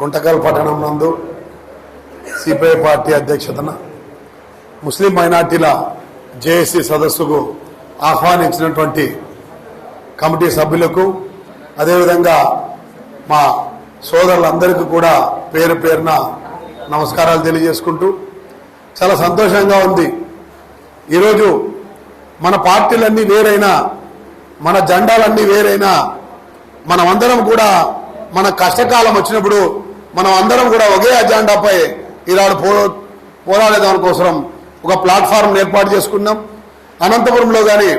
గుంటకల్ పట్టణం నందు CPI party అధ్యక్షతన ముస్లిం మైనార్టీల జేఏసీ సదస్సుకు ఆహ్వానించినటువంటి కమిటీ సభ్యులకు అదేవిధంగా మా సోదరులందరికీ కూడా పేరు పేరున నమస్కారాలు తెలియజేసుకుంటూ చాలా సంతోషంగా ఉంది. ఈరోజు మన పార్టీలన్నీ వేరైనా మన జెండాలన్నీ వేరైనా మనమందరం కూడా మన కష్టకాలం వచ్చినప్పుడు మనం అందరం కూడా ఒకే అజెండాపై ఈనాడు పో పోరాడే దానికోసం ఒక ప్లాట్ఫారం ఏర్పాటు చేసుకున్నాం. అనంతపురంలో కానీ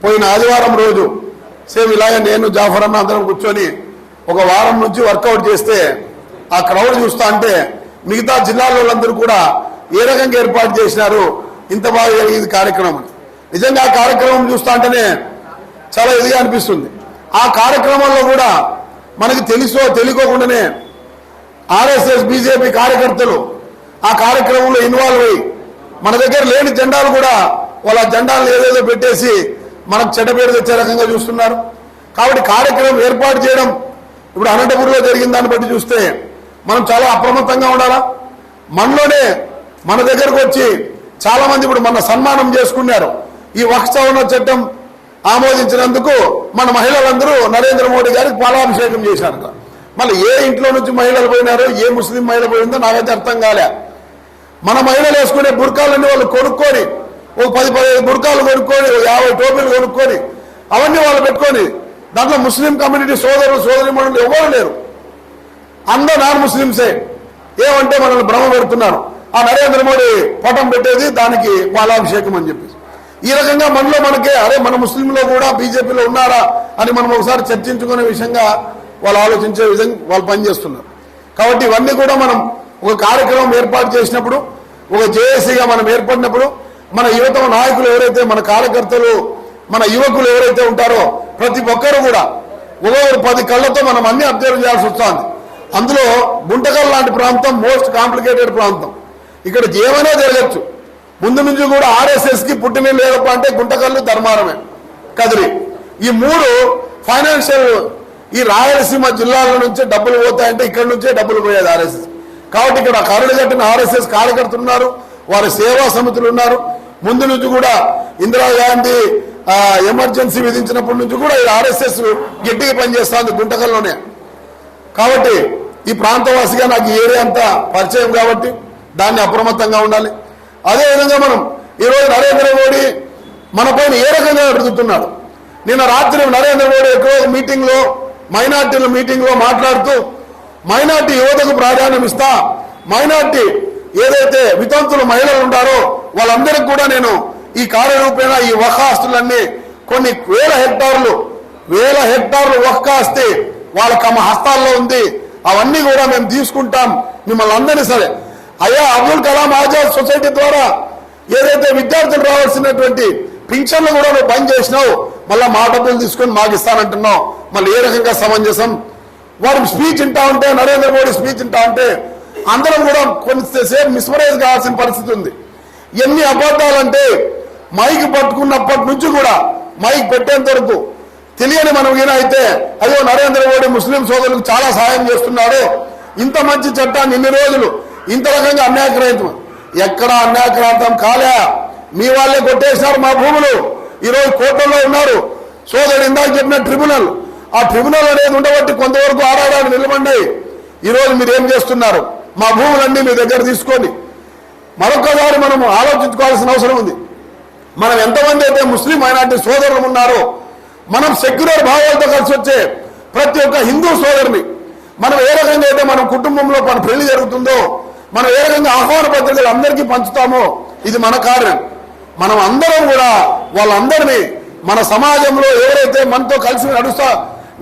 పోయిన ఆదివారం రోజు సేమ్ ఇలాగే నేను జాఫర్ అన్న అందరం కూర్చొని ఒక వారం నుంచి వర్కౌట్ చేస్తే ఆ క్రౌడ్ చూస్తా అంటే మిగతా జిల్లాల వాళ్ళందరూ కూడా ఏ రకంగా ఏర్పాటు చేసినారు ఇంత బాగా జరిగింది కార్యక్రమం నిజంగా ఆ కార్యక్రమం చూస్తా అంటేనే చాలా ఇదిగా అనిపిస్తుంది. ఆ కార్యక్రమంలో కూడా మనకి తెలుసో తెలియకోకుండానే ఆర్ఎస్ఎస్ బీజేపీ కార్యకర్తలు ఆ కార్యక్రమంలో ఇన్వాల్వ్ అయ్యి మన దగ్గర లేని జెండాలు కూడా వాళ్ళ జెండాలను ఏదేదో పెట్టేసి మనకు చెడ్డపేరు తెచ్చే రకంగా చూస్తున్నారు. కాబట్టి కార్యక్రమం ఏర్పాటు చేయడం ఇప్పుడు అనంతపురంలో జరిగిన దాన్ని బట్టి చూస్తే మనం చాలా అప్రమత్తంగా ఉండాలా? మనలోనే మన దగ్గరకు వచ్చి చాలామంది ఇప్పుడు మన సన్మానం చేసుకున్నారు. ఈ వక్ఫ్ చట్టం ఆమోదించినందుకు మన మహిళలందరూ నరేంద్ర మోడీ గారికి పాలాభిషేకం చేశారు మళ్ళీ ఏ ఇంట్లో నుంచి మహిళలు పోయినారో ఏ ముస్లిం మహిళ పోయిందో నాకైతే అర్థం కాలే. మన మహిళలు వేసుకునే బుర్కాలన్నీ వాళ్ళు కొనుక్కొని ఒక పది పదిహేను బుర్కాలు కొనుక్కొని యాభై టోపీలు కొనుక్కొని అవన్నీ వాళ్ళు పెట్టుకొని దాంట్లో ముస్లిం కమ్యూనిటీ సోదరులు సోదరి మనులు ఎవరు లేరు. అందరూ నాన్ ముస్లింసే ఏమంటే మనల్ని భ్రమ పెడుతున్నారు. ఆ నరేంద్ర మోడీ పటం పెట్టేది దానికి పాలాభిషేకం అని చెప్పేసి. ఈ రకంగా మనలో మనకే అరే మన ముస్లింలో కూడా బీజేపీలో ఉన్నారా అని మనం ఒకసారి చర్చించుకునే విషయంగా వాళ్ళు ఆలోచించే విధంగా వాళ్ళు పనిచేస్తున్నారు. కాబట్టి ఇవన్నీ కూడా మనం ఒక కార్యక్రమం ఏర్పాటు చేసినప్పుడు ఒక జేఏసీగా మనం ఏర్పడినప్పుడు మన యువత నాయకులు ఎవరైతే మన కార్యకర్తలు మన యువకులు ఎవరైతే ఉంటారో ప్రతి ఒక్కరు కూడా ఒక్కొక్కరు పది కళ్ళతో మనం అన్ని అబ్జర్వ్ చేయాల్సి వస్తుంది. అందులో గుంటకల్ లాంటి ప్రాంతం మోస్ట్ కాంప్లికేటెడ్ ప్రాంతం. ఇక్కడ ఏమైనా జరగచ్చు. ముందు నుంచి కూడా ఆర్ఎస్ఎస్కి పుట్టిన లేదప్ప అంటే గుంటకల్లు ధర్మారమే కదిరి ఈ మూడు ఫైనాన్షియల్ ఈ రాయలసీమ జిల్లాల నుంచే డబ్బులు పోతాయంటే ఇక్కడ నుంచే డబ్బులు పోయేది ఆర్ఎస్ఎస్ కాబట్టి ఇక్కడ కరుడు కట్టిన ఆర్ఎస్ఎస్ కార్యకర్తలు ఉన్నారు వారి సేవా సమితులు ఉన్నారు. ముందు నుంచి కూడా ఇందిరాగాంధీ ఎమర్జెన్సీ విధించినప్పటి నుంచి కూడా ఈ ఆర్ఎస్ఎస్ గట్టిగా పనిచేస్తుంది గుంటకల్లోనే. కాబట్టి ఈ ప్రాంతవాసిగా నాకు ఈ ఏరియా అంతా పరిచయం కాబట్టి దాన్ని అప్రమత్తంగా ఉండాలి. అదేవిధంగా మనం ఈరోజు నరేంద్ర మోడీ మన పైన ఏ రకంగా అడుగుతున్నాడు? నిన్న రాత్రి నరేంద్ర మోడీ ఎక్కువ మీటింగ్లో మైనార్టీల మీటింగ్లో మాట్లాడుతూ మైనార్టీ యువతకు ప్రాధాన్యం ఇస్తా. మైనార్టీ ఏదైతే వితంతులు మహిళలు ఉంటారో వాళ్ళందరికీ కూడా నేను ఈ కార్యరూపేణ ఈ వకాస్తులన్నీ కొన్ని వేల హెక్టార్లు వేల హెక్టార్లు వక్కాస్తే వాళ్ళ తమ హస్తాల్లో ఉంది. అవన్నీ కూడా మేము తీసుకుంటాం. మిమ్మల్ని అందరినీ సరే అయ్యా అబ్దుల్ కలాం ఆజాద్ సొసైటీ ద్వారా ఏదైతే విద్యార్థులు రావాల్సినటువంటి పింఛన్లు కూడా నువ్వు బంద్ చేసినావు మళ్ళీ మా డబ్బులు తీసుకొని మాకు ఇస్తానంటున్నావు. మళ్ళీ ఏ రకంగా సమంజసం? వారు స్పీచ్ వింటా ఉంటే నరేంద్ర మోడీ స్పీచ్ వింటా ఉంటే అందరం కూడా కొంతసేపు మిస్మరైజ్ కావాల్సిన పరిస్థితి ఉంది. ఎన్ని అబద్ధాలంటే మైక్ పట్టుకున్నప్పటి నుంచి కూడా మైక్ పెట్టేంత వరకు తెలియని మనం ఈయన అయితే అయ్యో నరేంద్ర మోడీ ముస్లిం సోదరులకు చాలా సహాయం చేస్తున్నాడు ఇంత మంచి చట్టాన్ని ఇన్ని రోజులు ఇంత రకంగా అన్యాక్రాంతం ఎక్కడ అన్యాక్రాంతం కాలే. మీ వాళ్ళే కొట్టేశారు మా భూములు. ఈరోజు కోర్టుల్లో ఉన్నారు. సోదరుడు ఇందాక చెప్పిన ట్రిబ్యునల్. ఆ ట్రిబ్యునల్ అనేది ఉండబట్టి కొంతవరకు ఆడాడానికి నిలబడ్డాయి ఈరోజు మీరు ఏం చేస్తున్నారు? మా భూములన్నీ మీ దగ్గర తీసుకోండి. మరొకసారి మనం ఆలోచించుకోవాల్సిన అవసరం ఉంది. మనం ఎంతమంది అయితే ముస్లిం మైనార్టీ సోదరులు ఉన్నారో మనం సెక్యులర్ భావాలతో కలిసి వచ్చే ప్రతి ఒక్క హిందూ సోదరుని మనం ఏ రకంగా అయితే మన కుటుంబంలో మన పెళ్ళి జరుగుతుందో మనం ఏ విధంగా ఆహ్వాన పత్రికలు అందరికీ పంచుతామో ఇది మన కార్యం. మనం అందరం కూడా వాళ్ళందరినీ మన సమాజంలో ఎవరైతే మనతో కలిసి నడుస్తా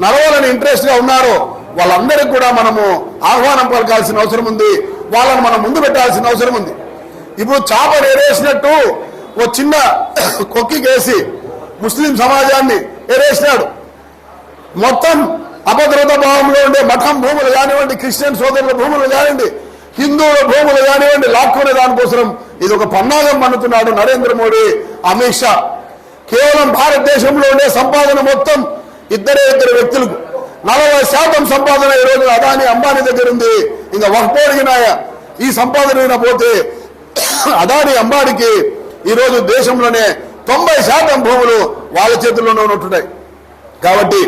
నడవాలని ఇంట్రెస్ట్గా ఉన్నారో వాళ్ళందరికీ కూడా మనము ఆహ్వానం పలకాల్సిన అవసరం ఉంది. వాళ్ళని మనం ముందు పెట్టాల్సిన అవసరం ఉంది. ఇప్పుడు చాప ఎరేసినట్టు ఓ చిన్న కొక్కికేసి ముస్లిం సమాజాన్ని ఎరేసినాడు మొత్తం అభద్రత భావంలో ఉండే మఠం భూములు కానివ్వండి క్రిస్టియన్ సోదరుల భూములు కానివ్వండి హిందువుల భూములు కానివ్వండి లాక్కునే దానికోసం ఇది ఒక పన్నాగం పన్నుతున్నాడు నరేంద్ర మోడీ అమిత్ షా. కేవలం భారతదేశంలో ఉండే సంపాదన మొత్తం ఇద్దరే ఇద్దరు వ్యక్తులకు. నలభై శాతం సంపాదన ఈ రోజు అదాని అంబానీ దగ్గర ఉంది. ఇంకా వక్పోడిగిన ఈ సంపాదన అయినా పోతే అదాని అంబానీకి ఈ రోజు దేశంలోనే తొంభై శాతం భూములు వాళ్ళ చేతుల్లోనే ఉన్నట్టున్నాయి. కాబట్టి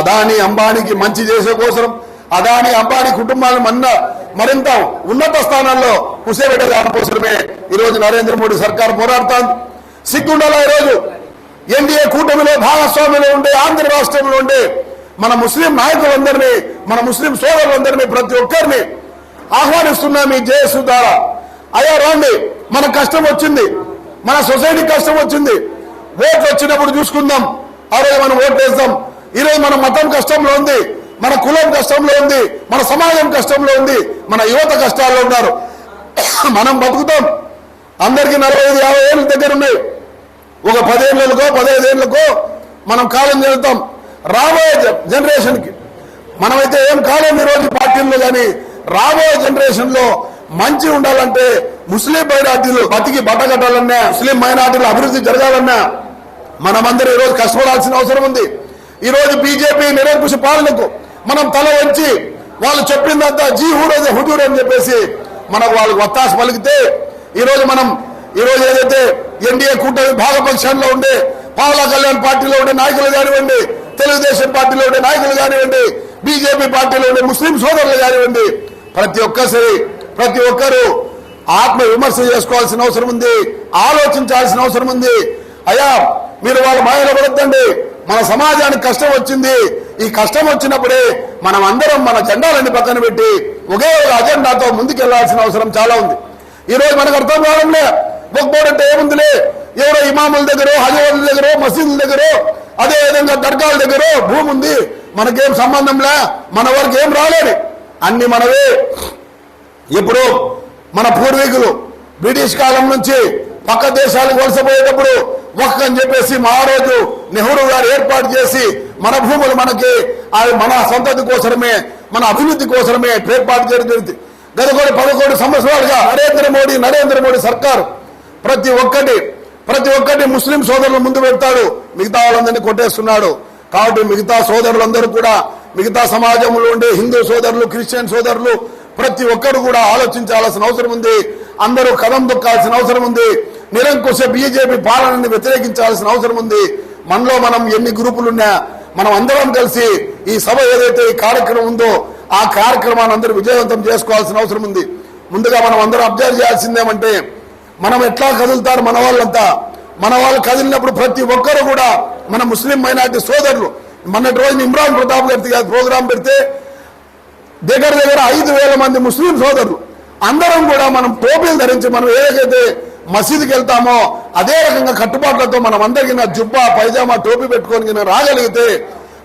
అదాని అంబానీకి మంచి చేసే కోసం అదాని అంబానీ కుటుంబాలను మన్న మరింత ఉన్నత స్థానాల్లో కూర్చోబెట్టడం కోసమే ఈరోజు నరేంద్ర మోడీ సర్కార్ పోరాడుతోంది. సిగ్గుండాల ఈరోజు? ఎన్డీఏ కూటమిలో భాగస్వామ్యంలో ఉండే ఆంధ్ర రాష్ట్రంలో ఉండే మన ముస్లిం నాయకులందరినీ మన ముస్లిం సోదరులందరినీ ప్రతి ఒక్కరిని ఆహ్వానిస్తున్నాం ఈ జేఎస్ ద్వారా. అయ్యా రండి. మన కష్టం వచ్చింది. మన సొసైటీ కష్టం వచ్చింది. ఓట్లు వచ్చినప్పుడు చూసుకుందాం. ఆ రోజు మనం ఓట్లు వేస్తాం. ఈరోజు మన మతం కష్టంలో ఉంది. మన కులం కష్టంలో ఉంది మన సమాజం కష్టంలో ఉంది మన యువత కష్టాల్లో ఉన్నారు. మనం బతుకుతాం. అందరికీ నలభై ఐదు యాభై ఏళ్ళ దగ్గర ఉన్నాయి ఒక పదేళ్ళకో పదహైదు ఏళ్ళకో మనం కాలం జరుగుతాం రాబోయే జనరేషన్కి మనమైతే ఏం కాలం ఈ రోజు పార్టీల్లో కానీ రాబోయే జనరేషన్లో మంచి ఉండాలంటే ముస్లిం మైనార్టీలు బతికి బట్టగట్టాలన్నా ముస్లిం మైనార్టీలు అభివృద్ధి జరగాలన్నా మనమందరం ఈరోజు కష్టపడాల్సిన అవసరం ఉంది. ఈరోజు బీజేపీ నిరంకుశ పాలనకు మనం తల వంచి వాళ్ళు చెప్పిందంతా జీ హూరోజే హుడూర్ అని చెప్పేసి మనకు వాళ్ళకి వత్తాస పలికితే ఈరోజు మనం ఈ రోజు ఏదైతే ఎన్డీఏ కూటమి భాగపక్షంలో ఉండే పావలా కళ్యాణ్ పార్టీలో ఉండే నాయకులు కానివ్వండి తెలుగుదేశం పార్టీలో ఉండే నాయకులు కానివ్వండి బీజేపీ పార్టీలో ఉండే ముస్లిం సోదరులు కానివ్వండి ప్రతి ఒక్కసారి ప్రతి ఒక్కరూ ఆత్మ విమర్శ చేసుకోవాల్సిన అవసరం ఉంది ఆలోచించాల్సిన అవసరం ఉంది. అయ్యా మీరు వాళ్ళ మాయలో పడద్దండి. మన సమాజానికి కష్టం వచ్చింది. ఈ కష్టం వచ్చినప్పుడే మనం అందరం మన జెండాలన్నీ పక్కన పెట్టి ఒకే ఒక అజెండాతో ముందుకెళ్ళాల్సిన అవసరం చాలా ఉంది. ఈరోజు మనకు అర్థం కావడంలే ఒక్కోడు అంటే ఏముందిలే? ఎవరో ఇమాముల దగ్గర హజవాల దగ్గర మసీదుల దగ్గర అదే విధంగా దర్గాల దగ్గర భూమి ఉంది. మనకేం సంబంధంలా మన వరకు ఏం రాలేదు. అన్ని మనవే. ఇప్పుడు మన పూర్వీకులు బ్రిటిష్ కాలం నుంచి పక్క దేశాలకు వలసపోయేటప్పుడు ఒక్క అని చెప్పేసి మా రోజు నెహ్రూ గారు ఏర్పాటు చేసి మన భూములు మనకి అవి మన సంతతి కోసమే మన అభివృద్ధి కోసమే ఏర్పాటు చేయడం జరిగింది. గత కొన్ని పదకొండు సంవత్సరాలుగా నరేంద్ర మోడీ నరేంద్ర మోడీ సర్కారు ప్రతి ఒక్కటి ప్రతి ఒక్కటి ముస్లిం సోదరులు ముందు పెడతాడు మిగతా వాళ్ళందరినీ కొట్టేస్తున్నాడు. కాబట్టి మిగతా సోదరులందరూ కూడా మిగతా సమాజంలో ఉండే హిందూ సోదరులు క్రిస్టియన్ సోదరులు ప్రతి ఒక్కరు కూడా ఆలోచించాల్సిన అవసరం ఉంది. అందరూ కదం దొక్కాల్సిన అవసరం ఉంది. నిరంకుశ బీజేపీ పాలనని వ్యతిరేకించాల్సిన అవసరం ఉంది. మనలో మనం ఎన్ని గ్రూపులున్నా మనం అందరం కలిసి ఈ సభ ఏదైతే ఈ కార్యక్రమం ఉందో ఆ కార్యక్రమాన్ని అందరూ విజయవంతం చేసుకోవాల్సిన అవసరం ఉంది. ముందుగా మనం అందరం అబ్జర్వ్ చేయాల్సిందేమంటే మనం ఎట్లా కదులుతారు మన వాళ్ళంతా? మన వాళ్ళు కదిలినప్పుడు ప్రతి ఒక్కరు కూడా మన ముస్లిం మైనార్టీ సోదరులు. మొన్నటి రోజు ఇమ్రాన్ ప్రతాప్ గారి ప్రోగ్రాం పెడితే దగ్గర దగ్గర ఐదు వేల మంది ముస్లిం సోదరులు. అందరం కూడా మనం టోపీలు ధరించి మనం ఏదైతే మసీదుకి వెళ్తామో అదే రకంగా కట్టుబాట్లతో మనం అందరికీ నా జుబ్బా పైజామా టోపీ పెట్టుకొని రాగలిగితే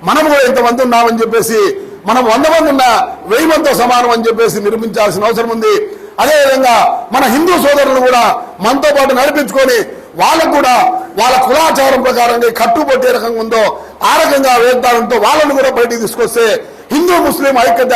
మనం కూడా ఇంతమంది ఉన్నామని చెప్పేసి మనం వంద మంది ఉన్నా వెయ్యి మందితో సమానం అని చెప్పేసి నిర్మించాల్సిన అవసరం ఉంది. అదేవిధంగా మన హిందూ సోదరులు కూడా మనతో పాటు నడిపించుకొని వాళ్ళకు కూడా వాళ్ళ కులాచారం ప్రకారంగా కట్టుబట్టే రకంగా ఉందో ఆ రకంగా వేద్దాంతో వాళ్ళను కూడా బయటికి తీసుకొస్తే హిందూ ముస్లిం ఐక్యత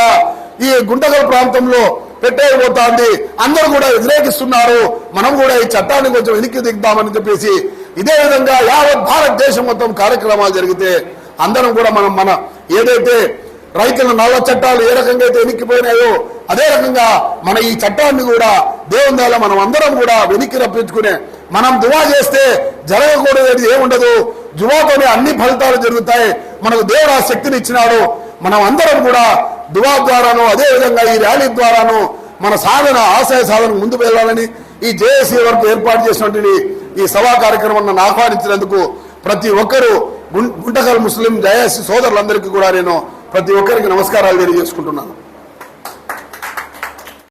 ఈ గుంటగల్ ప్రాంతంలో పెట్టేయబోతోంది. అందరూ కూడా వ్యతిరేకిస్తున్నారు. మనం కూడా ఈ చట్టాన్ని కొంచెం వెనక్కి దిగుతామని చెప్పేసి ఇదే విధంగా యావత్ భారతదేశం మొత్తం కార్యక్రమాలు జరిగితే అందరం కూడా మనం మన ఏదైతే రైతుల నల్ల చట్టాలు ఏ రకంగా అయితే వెనక్కిపోయినాయో అదే రకంగా మన ఈ చట్టాన్ని కూడా దేవుని మనం అందరం కూడా వెనక్కి రప్పించుకునే మనం దువా చేస్తే జరగకూడదు ఏముండదు. దువాతోనే అన్ని ఫలితాలు జరుగుతాయి. మనకు దేవుడు ఆ శక్తిని ఇచ్చినాడు. మనం అందరం కూడా దువా ద్వారాను అదేవిధంగా ఈ ర్యాలీ ద్వారాను మన సాధన ఆశయ సాధన ముందు వెళ్ళాలని ఈ జేఏసీ వరకు ఏర్పాటు చేసినటువంటి ఈ సభా కార్యక్రమం నన్ను ఆహ్వానించినందుకు ప్రతి ఒక్కరూ గుంటకల్ ముస్లిం జేఏసీ సోదరులందరికీ కూడా నేను ప్రతి ఒక్కరికి నమస్కారాలు తెలియజేసుకుంటున్నాను.